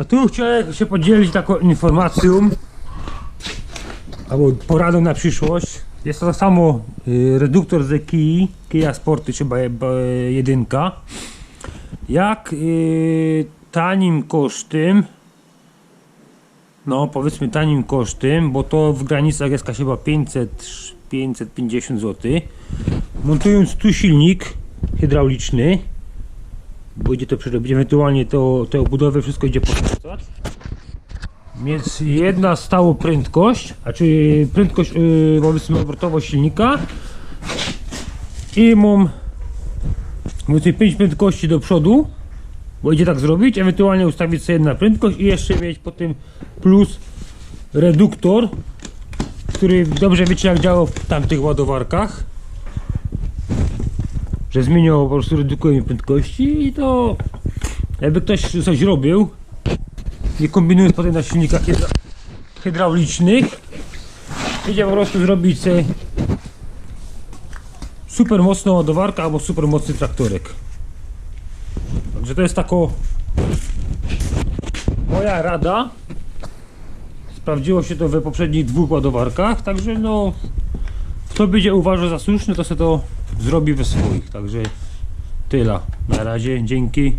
A tu chciałem się podzielić taką informacją albo poradą na przyszłość. Jest to samo y, reduktor z Kii, Kia Sporty czy ba- ba- jedynka. Jak y, tanim kosztem no powiedzmy tanim kosztem, bo to w granicach jest chyba 500 550 zł. Montując tu silnik hydrauliczny, bo idzie to przerobić, ewentualnie to, te obudowy, wszystko idzie podkręcać. Więc jedna stała prędkość, a czy prędkość yy, powiedzmy silnika i mam powiedzmy 5 prędkości do przodu, bo idzie tak zrobić, ewentualnie ustawić sobie na prędkość i jeszcze mieć potem plus reduktor, który dobrze wiecie jak działa w tamtych ładowarkach że zmieniał po prostu redukuje mi prędkości i to jakby ktoś coś robił nie kombinując potem na silnikach hydra hydraulicznych idzie po prostu zrobić super mocną ładowarkę albo super mocny traktorek. Także to jest tako moja rada. Sprawdziło się to we poprzednich dwóch ładowarkach także no kto będzie uważał za słuszne to sobie to zrobi we swoich. Także tyle. Na razie. Dzięki